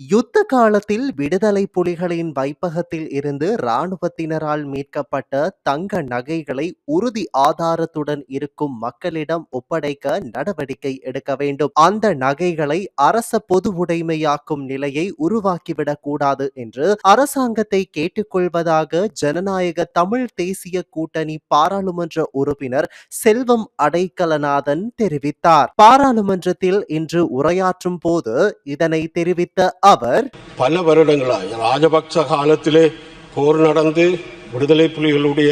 யுத்த காலத்தில் விடுதலை புலிகளின் வைப்பகத்தில் இருந்து இராணுவத்தினரால் மீட்கப்பட்ட தங்க நகைகளை உறுதி ஆதாரத்துடன் இருக்கும் மக்களிடம் ஒப்படைக்க நடவடிக்கை எடுக்க வேண்டும். அந்த நகைகளை அரச பொது உடைமையாக்கும் நிலையை உருவாக்கிவிடக் கூடாது என்று அரசாங்கத்தை கேட்டுக்கொள்வதாக ஜனநாயக தமிழ் தேசிய கூட்டணி பாராளுமன்ற உறுப்பினர் செல்வம் அடைக்கலநாதன் தெரிவித்தார். பாராளுமன்றத்தில் இன்று உரையாற்றும் போது இதனை தெரிவித்த அவர் பல வருடங்களாக ராஜபக்ச காலத்திலே போர் நடந்து விடுதலை புலிகளுடைய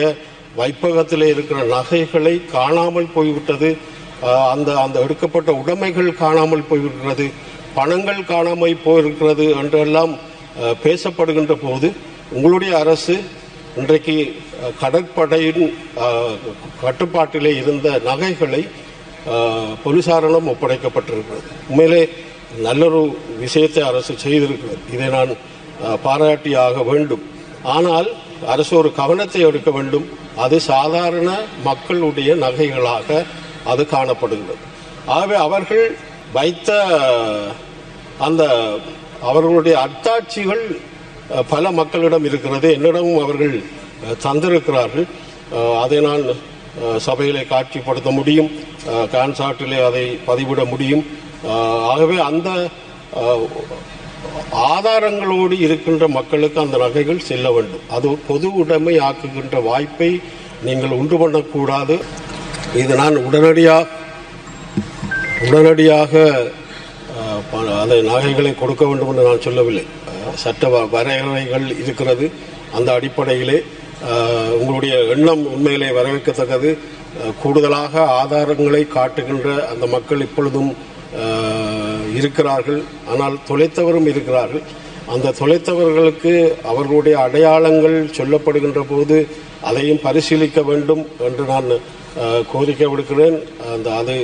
வைப்பகத்திலே இருக்கிற நகைகளை காணாமல் போய்விட்டது. அந்த அந்த எடுக்கப்பட்ட உடைமைகள் காணாமல் போய்விடுகிறது. பணங்கள் காணாமல் போயிருக்கிறது என்றெல்லாம் பேசப்படுகின்ற போது உங்களுடைய அரசு இன்றைக்கு கடற்படையின் கட்டுப்பாட்டிலே இருந்த நகைகளை ஆஹ் போலீசாரிடம் ஒப்படைக்கப்பட்டிருக்கிறது. உண்மையிலே நல்லொரு விஷயத்தை அரசு செய்திருக்கிறது. இதை நான் பாராட்டியாக வேண்டும். ஆனால் அரசு ஒரு கவனத்தை எடுக்க வேண்டும். அது சாதாரண மக்களுடைய நகைகளாக அது காணப்படுகிறது. ஆகவே அவர்கள் வைத்த அந்த அவர்களுடைய அத்தாட்சிகள் பல மக்களிடம் இருக்கிறது. என்னிடமும் அவர்கள் தந்திருக்கிறார்கள். அதை நான் சபையிலே காட்சிப்படுத்த முடியும். கான்சாட்டிலே அதை பதிவிட முடியும். ஆகவே அந்த ஆதாரங்களோடு இருக்கின்ற மக்களுக்கு அந்த நகைகள் செல்ல வேண்டும். அது பொது உடைமை ஆக்குகின்ற வாய்ப்பை நீங்கள் உண்டு பண்ணக்கூடாது. இது நான் உடனடியாக உடனடியாக அதை நகைகளை கொடுக்க வேண்டும் என்று நான் சொல்லவில்லை. சட்ட வ- வரையறைகள் இருக்கிறது. அந்த அடிப்படையிலே உங்களுடைய எண்ணம் உண்மையிலே வரவேற்கத்தக்கது. கூடுதலாக ஆதாரங்களை காட்டுகின்ற அந்த மக்கள் இப்பொழுதும் இருக்கிறார்கள். ஆனால் தொலைத்தவரும் இருக்கிறார்கள். அந்த தொலைத்தவர்களுக்கு அவர்களுடைய அடையாளங்கள் சொல்லப்படுகின்ற போது அதையும் பரிசீலிக்க வேண்டும் என்று நான் கோரிக்கை விடுக்கிறேன். அந்த அது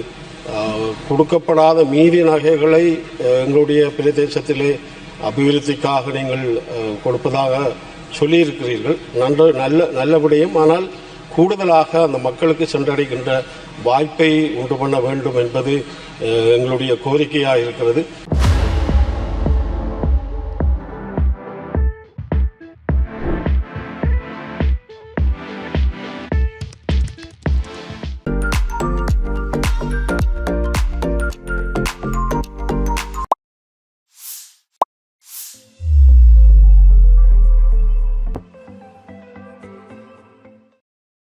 கொடுக்கப்படாத மீதி நகைகளை எங்களுடைய பிரதேசத்திலே அபிவிருத்திக்காக நீங்கள் கொடுப்பதாக சொல்லியிருக்கிறீர்கள். நன்று நல்ல நல்ல விடயம். ஆனால் கூடுதலாக அந்த மக்களுக்கு சென்றடைகின்ற வாய்ப்பை உண்டு பண்ண வேண்டும் என்பது எங்களுடைய கோரிக்கையாக இருக்கிறது.